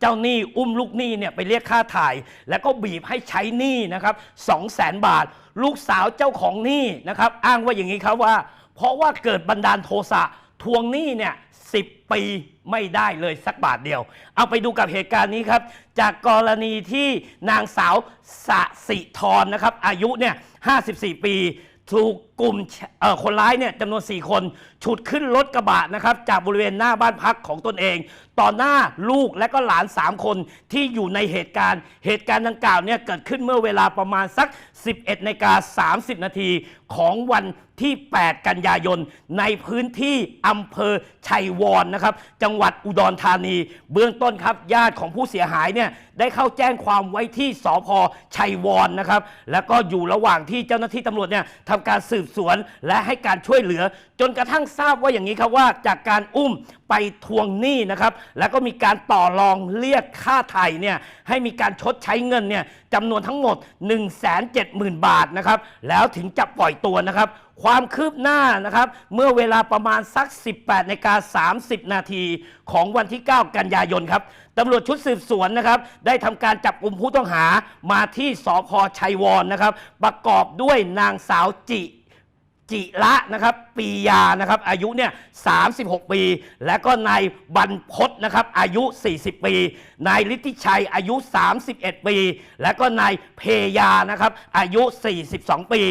เจ้าหนี้อุ้มลูกหนี้เนี่ยไปเรียกค่าถ่าย แล้วก็บีบให้ใช้หนี้นะครับ2 0 0แสนบาท ลูกสาวเจ้าของหนี้นะครับอ้างว่าอย่างนี้ครับว่า เพราะว่าเกิดบันดาลโทสะทวงหนี้เนี่ยสิปีไม่ได้เลยสักบาทเดียว เอาไปดูกับเหตุการณ์นี้ครับ จากกรณีที่นางสาวสสิธรนะครับอายุเนี่ย54 ปี ถูก กลุ่มคนร้ายเนี่ยจำนวน 4 คน ฉุดขึ้นรถกระบะนะครับจากบริเวณหน้าบ้านพักของตนเอง ต่อหน้าลูกและก็หลาน 3 คนที่อยู่ในเหตุการณ์ เหตุการณ์ดังกล่าวเนี่ยเกิดขึ้นเมื่อเวลาประมาณสัก 11นาฬิกา30 นาทีของวันที่ 8 กันยายน ในพื้นที่อำเภอชัยวรนนะครับ จังหวัดอุดรธานี เบื้องต้นครับ ญาติของผู้เสียหายเนี่ยได้เข้าแจ้งความไว้ที่สพชัยวรนะครับ แล้วก็อยู่ระหว่างที่เจ้าหน้าที่ตำรวจเนี่ยทำการสืบสวน และให้การช่วยเหลือ จนกระทั่งทราบว่าอย่างนี้ครับว่าจากการอุ้มไปทวงหนี้นะครับ แล้วก็มีการต่อรองเรียกค่าไถ่เนี่ยให้มีการชดใช้เงินเนี่ยจำนวนทั้งหมด 170,000 บาทนะครับ แล้วถึงจะปล่อยตัวนะครับ ความคืบหน้านะครับ เมื่อเวลาประมาณสัก 18นาฬิกา30 นาทีของวันที่ 9 กันยายนครับตำรวจชุดสืบสวนนะครับ ได้ทำการจับกลุ่มผู้ต้องหามาที่สพชัยวรนะครับ ประกอบด้วยนางสาวจิ จิระนะครับปียานะครับอายุเนี่ย36 ปี และก็นายบรรพศนะครับอายุ 40 ปีนายฤทธิชัยอายุ 31 ปี และก็นายเพยานะครับอายุ 42 ปี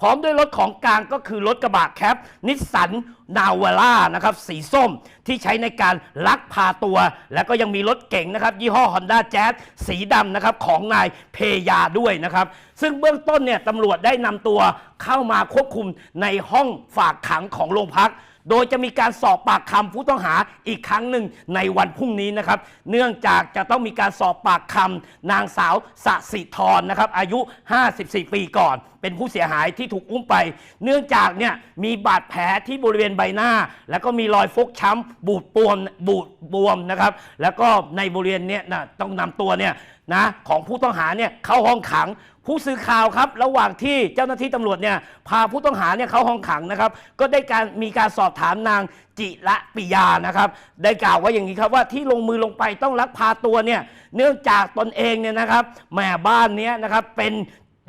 พร้อมด้วยรถของกลางก็คือรถกระบะแคปนิสสันนาวาร่านะครับสีส้มที่ใช้ในการลักพาตัว แล้วก็ยังมีรถเก๋งนะครับ ยี่ห้อ Honda Jazz สีดำนะครับของนายเพยาด้วยนะครับ ซึ่งเบื้องต้นเนี่ยตำรวจได้นำตัวเข้ามาควบคุมในห้องฝากขังของโรงพัก โดยจะมีการสอบปากคำผู้ต้องหาอีกครั้งหนึ่งในวันพรุ่งนี้นะครับ เนื่องจากจะต้องมีการสอบปากคำนางสาวสสิธรนะครับอายุ 54 ปีก่อน เป็นผู้เสียหายที่ถูกอุ้มไป เนื่องจากเนี่ยมีบาดแผลที่บริเวณใบหน้า แล้วก็มีรอยฟกช้ำบูดบวมบูดบวมนะครับ แล้วก็ในบริเวณเนี้ยนะต้องนำตัวเนี่ยนะของผู้ต้องหาเนี่ยเข้าห้องขัง ผู้สื่อข่าวครับ ระหว่างที่เจ้าหน้าที่ตำรวจเนี่ยพาผู้ต้องหาเนี่ยเข้าห้องขังนะครับ ก็ได้การมีการสอบถามนางจิระปิยานะครับ ได้กล่าวว่าอย่างนี้ครับว่าที่ลงมือลงไปต้องลักพาตัวเนี่ยเนื่องจากตนเองเนี่ยนะครับแม่บ้านเนี้ยนะครับเป็น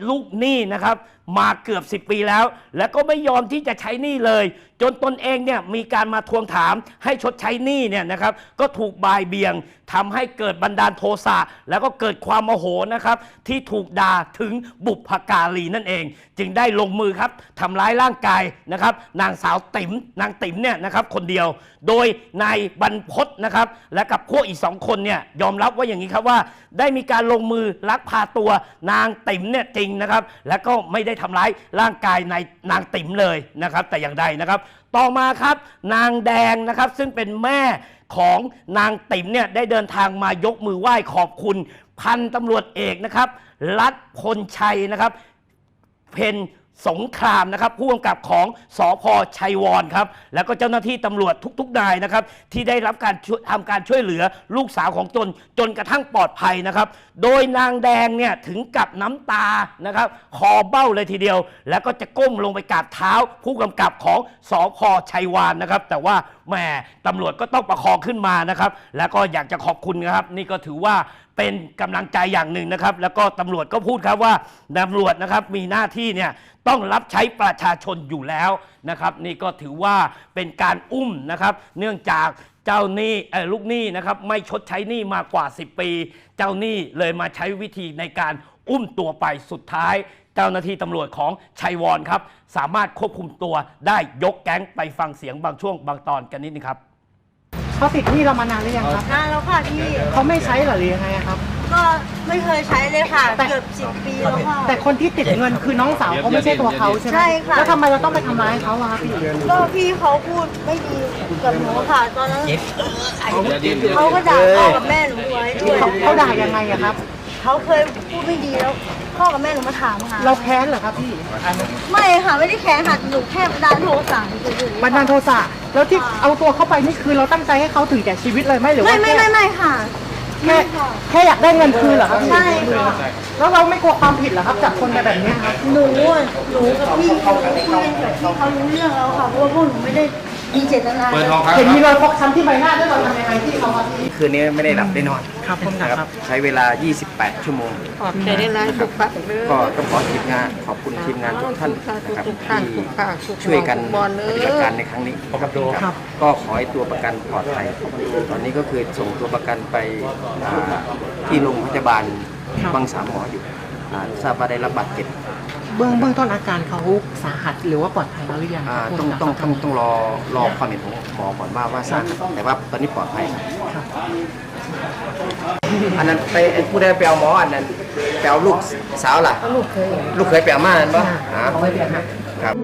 ลูกหนี้นะครับ มาเกือบ 10 ปีแล้ว แล้วก็ไม่ยอมที่จะใช้หนี้เลย จนตนเองเนี่ยมีการมาทวงถามให้ชดใช้หนี้เนี่ยนะครับก็ถูกบายเบียงทำให้เกิดบันดาลโทสะแล้วก็เกิดความโมโหนะครับที่ถูกด่าถึงบุพการีนั่นเอง จึงได้ลงมือครับทำร้ายร่างกายนะครับนางสาวติ๋มนางติ๋มเนี่ยนะครับคนเดียว โดยนายบรรพศนะครับและกับพวกอีกสองคนเนี่ยยอมรับว่าอย่างนี้ครับว่า ได้มีการลงมือลักพาตัวนางติ๋มเนี่ยจริงนะครับแล้วก็ไม่ได้ทำร้ายร่างกายในนางติ๋มเลยนะครับ แต่อย่างใดนะครับ ต่อมาครับนางแดงนะครับซึ่งเป็นแม่ของนางติ๋มเนี่ยได้เดินทางมายกมือไหว้ขอบคุณ พันตำรวจเอกนะครับรัฐพลชัยนะครับเพน สงครามนะครับผู้กำกับของสอพชัยวรครับแล้วก็เจ้าหน้าที่ตำรวจทุกๆนายนะครับที่ได้รับการทำการช่วยเหลือลูกสาวของตนจนกระทั่งปลอดภัยนะครับ โดยนางแดงเนี่ยถึงกับน้ำตานะครับคอเบ้าเลยทีเดียว แล้วก็จะก้มลงไปกราบเท้า ผู้กำกับของสอพชัยวานนะครับ แต่ว่า แหมตำรวจก็ต้องประคองขึ้นมานะครับ แล้วก็อยากจะขอบคุณนะครับ นี่ก็ถือว่าเป็นกำลังใจอย่างหนึ่งนะครับ แล้วก็ตำรวจก็พูดครับว่าตำรวจนะครับมีหน้าที่เนี่ยต้องรับใช้ประชาชนอยู่แล้วนะครับ นี่ก็ถือว่าเป็นการอุ้มนะครับ เนื่องจากเจ้าหนี้เออลูกหนี้นะครับไม่ชดใช้หนี้มากว่า 10 ปี เจ้าหนี้เลยมาใช้วิธีในการ อุ้มตัวไปสุดท้าย เจ้าหน้าที่ตำรวจของชัยวรครับ สามารถควบคุมตัวได้ยกแก๊งไปฟังเสียงบางช่วงบางตอนกันนิดนึงครับเขาติดหนี้เรามานานหรือยังครับนานแล้วค่ะพี่เขาไม่ใช้เหรอหรือยังไงอะครับ ก็ไม่เคยใช้เลยค่ะแต่เกือบสิบปีแล้วค่ะแต่คนที่ติดเงินคือน้องสาวเขาไม่ใช่ตัวเขาใช่ไหมใช่ค่ะแล้วทำไมเราต้องไปทำร้ายเขาอะครับพี่ก็พี่เขาพูดไม่ดีกับหนูค่ะตอนนั้นเขาก็ด่าพ่อกับแม่หนูไว้ด้วยเขาเขาด่ายังไงอะครับ เขาเคยพูดไม่ดีแล้ว พ่อกับแม่หนูมาถามค่ะเราแค้นเหรอครับพี่ไม่ค่ะไม่ได้แค้นค่ะหนูแค่บันดาลโทสะเฉยๆบันดาลโทสะแล้วที่เอาตัวเข้าไปนี่คือเราตั้งใจให้เขาถึงแก่ชีวิตเลยไหมหรือไม่ว่าไม่ไม่ไม่ค่ะแค่ไม่ค่ะแค่อยากได้เงินคืนเหรอครับพี่ใช่ค่ะแล้วเราไม่กลัวความผิดเหรอครับจากคนแบบนี้ครับหนูอะหนูกับพี่เขาคุยกันกับพี่เขารู้เรื่องแล้วค่ะเพราะว่าพวกหนูไม่ได้ มีเจตนาเปิดทองคำเห็นคมีรับรอยฟกช้ำที่ใบหน้าด้วยเราทำยังไงที่เขาครับพี่คืนนี้ไม่ได้หลับได้นอนครับผมนะนะคครัรับบใช้เวลา 28 ชั่วโมง ขอบใจได้ร้ายทุกปักเลยก็ต้องขอทีมงานขอบคุณทีมงานทุกท่านนะครับทุกท่านทุที่กภาคทุกช่วยกันทุกบอลเลปยฏิบัติการในครั้งนี้ครับครับ ก็ขอให้ตัวประกันปลอดภัยตอนนี้ก็คือส่งตัวประกันไปอ่าที่โรงพยาบาลครับบางสามหมออยู่อ่าทราบว่าได้รับบาดเจ็บ เบื้องเบื้องต้นอาการเขาสาหัสหรือว่าปลอดภัยแล้วหรือยังอ่าครับต้องต้องคต้รัอบงต้องรอรอความเห็นของหมอก่อนว่าว่าสาหัสแต่ว่าตอนนี้ปลอดภัยครับครับอันนั้นไปไอ้ผู้ใดไปเอาหมออันนั้นไปเอาลูกสาวล่ะ ลูกเคยลูกเคยไปเอามาอันปะค่ะอ่าเอาไว้เดี๋ยวนะ ครับ